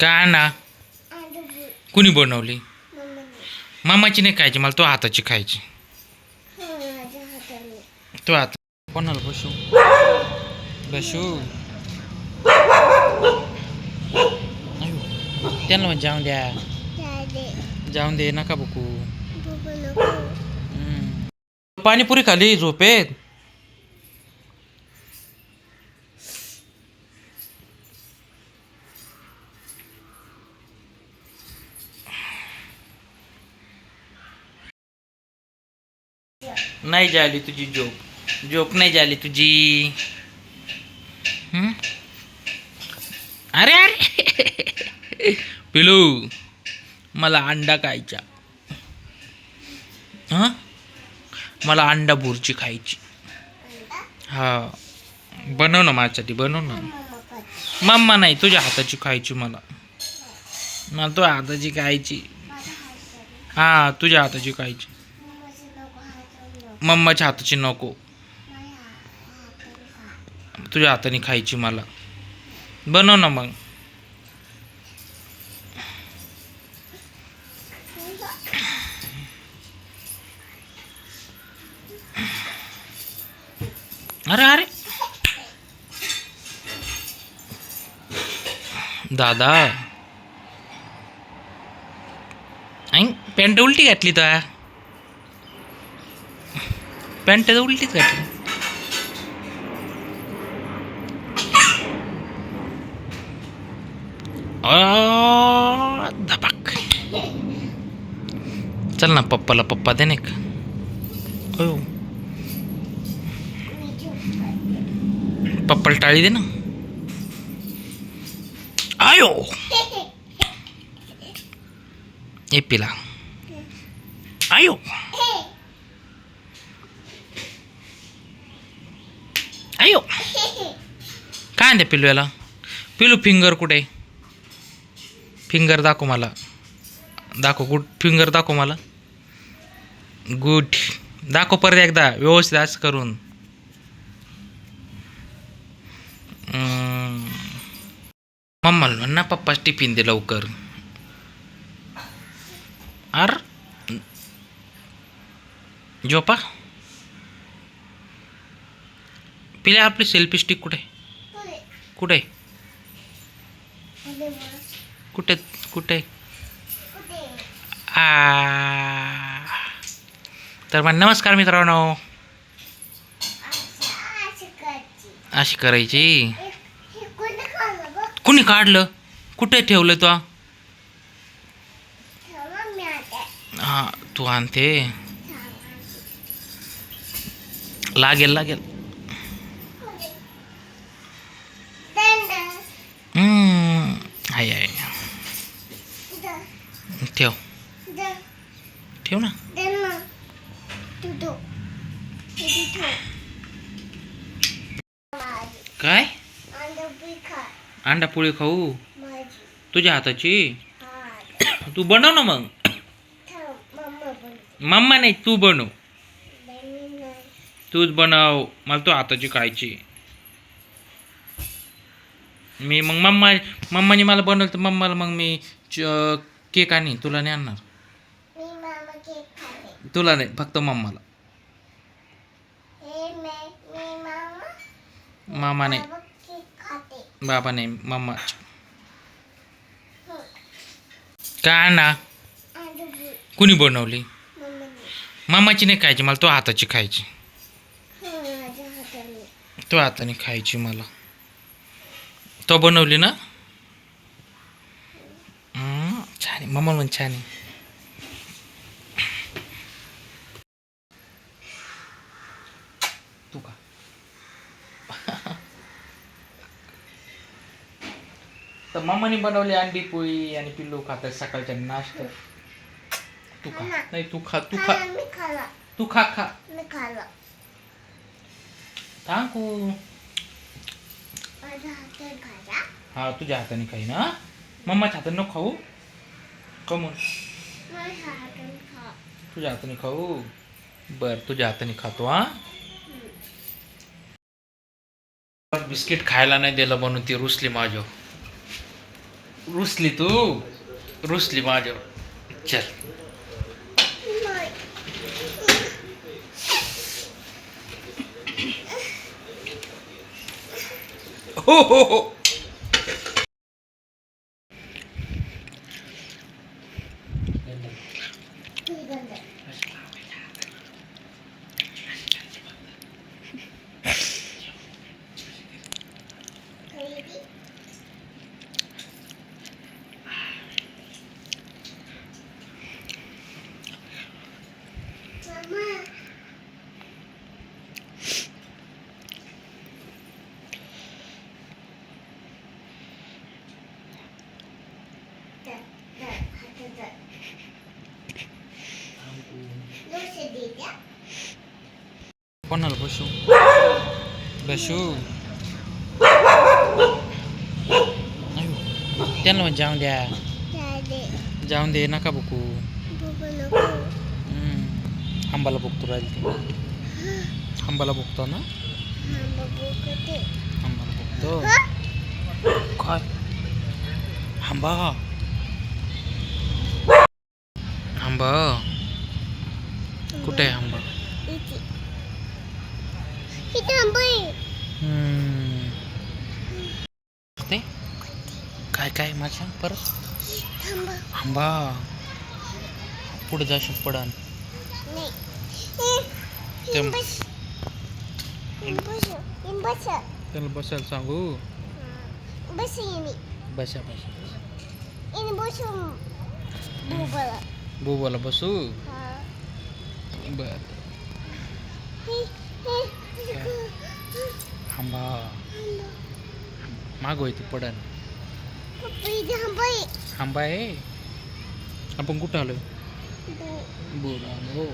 काय ना कुणी बनवली? मामाची नाही खायची मला तो हाताची खायची. तो हात कोणाला बसू? बसू? त्यांना मग जाऊन द्या. जाऊन दे नका बकू हम्म. पाणीपुरी खाली झोपेत? नाही झाली तुझी झोप. झोप नाही झाली तुझी. हम्म? अरे अरे. पिलू मला अंडा खायचा. हां? मला अंडा भुर्जी खायची. हा. बनव ना माझ्यासाठी बनव ना. मम्मा नाही तुझ्या हाताची खायची मला. मला तुझ्या हाताची खायची. हा तुझ्या हाताची खायची. मम्माच्या हाताची नको. तुझ्या हाताने खायची मला. बनव ना मग. अरे अरे. दादा. ऐ पॅन्ट उलटी घातली तर. पॅन्ट तर उलटीच घातली. धपाक. चल ना पप्पाला पप्पा दे नाही का? अयो. पप्पाला टाळी दे ना. आयो ए पिला. आयो आयो काय आणते पिलू याला पिलू फिंगर कुठे? फिंगर दाखव मला. दाखव गुड फिंगर दाखव मला. गुड दाखव परत एकदा व्यवस्थित असं करून. मम्माला म्हण ना पप्पाच टिफिन दे लवकर. आर? झोपा? पिल्या आपली सेल्फी स्टिक कुठे? कुठे? कुठे कुठे? आ. तर मग नमस्कार मित्रांनो. अशी करायची. कुणी काढलं? कुठे ठेवलं तू? हा तू आणते. लागेल लागेल. ठेव. ठेव ना. काय? अंडा पोळी खाऊ? तुझ्या हाताची? तू बनव ना मग. मम्मा नाही तू बनव. तूच बनव. मला तू हाताची खायची. मी मग मम्मा मम्माने मला बनवलं तर मम्माला मग मी केक आणि तुला नाही आणणार? तुला नाही फक्त मम्माला मामा नाही. बाबा नाही मम्मा काय ना कुणी बनवली? मामाची नाही खायची मला तो हाताची खायची. तो हाताने खायची मला. तो बनवली ना? तू का तर मम्माने बनवली अंडी पोळी आणि पिल्लू खातात सकाळच्या नाश्त्यात तू खा नाही तू खा तू खा. तू खा खा. थांबू. हा तुझ्या हाताने खाई ना मम्माच्या हाताने नको खाऊ. कमून? तुझ्या हाताने खाऊ? बर तुझ्या हाताने खातो हा? बिस्किट खायला नाही दिलं म्हणून ती रुसली माझ्या रुसली तू? रुसली माझ्या चल. हो हो हो. 对对，对对。कोणाला बसू बसू अयो, त्यांना मग जाऊन द्या जाऊन दे नका बघू हम्म. आंबाला बघतो राहील ते आंबाला बघतो ना आंबाला बघतो काय आंबा आंबा कुठे आहे आंबा. ते? काय काय माझ्या? परत? आंबा. पुढे जाशील पडन त्याला बसायला सांगू? बसा बसा बोबाला. बसू? बर. आंबा मागो ती पडन आंबा आहे आपण कुठं आलोय? बोला हो